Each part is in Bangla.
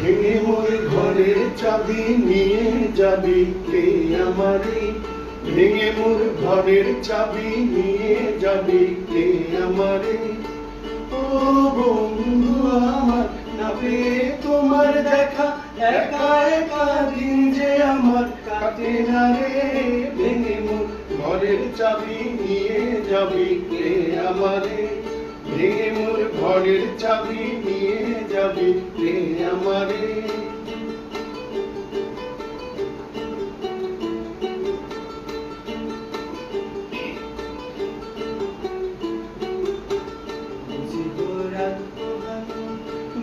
ভেঙে চাবি নিয়ে যাবি কে আমারে? ভেঙে মোর ঘরের চাবি নিয়ে যাবি কে আমারে? ও বন্ধু আমার, না পেয়ে তোমার দেখা, একা একা দিন যে আমার। কাটে না রে ভেঙে মোর ঘরের চাবি নিয়ে যাবি কে আমারে? ভেঙে মোর ঘরের চাবি নিয়ে যাবি কে আমারে?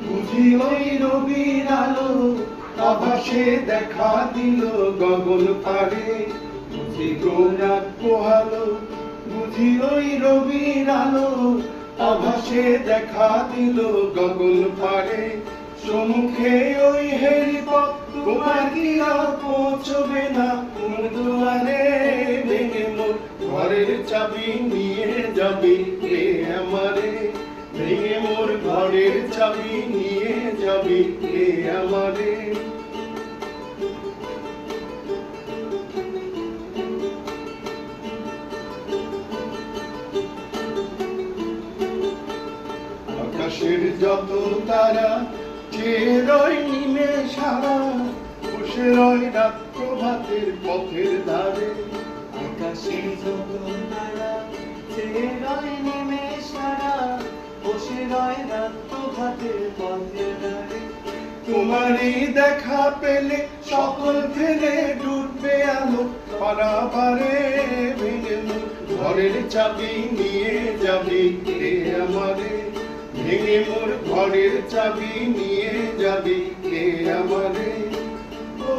বুঝি ওই রবির আলো আভাসে দেখা দিল গগন পারে বুঝি গোরাত পোহালো, বুঝি ওই রবির আলো। আভাসে দেখা দিল গগন পারে সম্মুখে ওই হেরি তোমার কি আর পৌঁছবে না? মোর দুয়ারে ভেঙে মোর ঘরের চাবি নিয়ে যাবি কে আমারে। ভেঙে মোর চাবি নিয়ে যাবি কে আমারে? আকাশের যত তারা চেয়ে রয় নিমে সারা বসে রয় রাত প্রভাতের পথের ধারে। আকাশে যত তারা চেয়ে রয় নেমে সারা তোমারই দেখা পেলে সকল ফেলে ডুববে আলো। পারাবারে ভেঙে ঘরের চাবি নিয়ে যাবি কে আমারে? ভেঙে মোর ঘরের চাবি নিয়ে যাবি কে আমারে? ও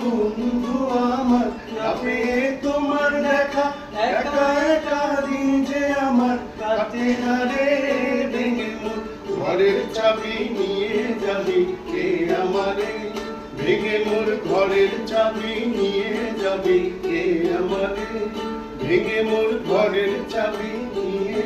বন্ধু আমার না তোমার দেখা, একা একা দিন যে আমার কাটে না রে ভেঙে মোর ঘরের চাবি নিয়ে যাবি আমারে ভেঙে মোর ঘরের চাবি নিয়ে যাবি। কে আমারে ভেঙে মোর ঘরের চাবি নিয়ে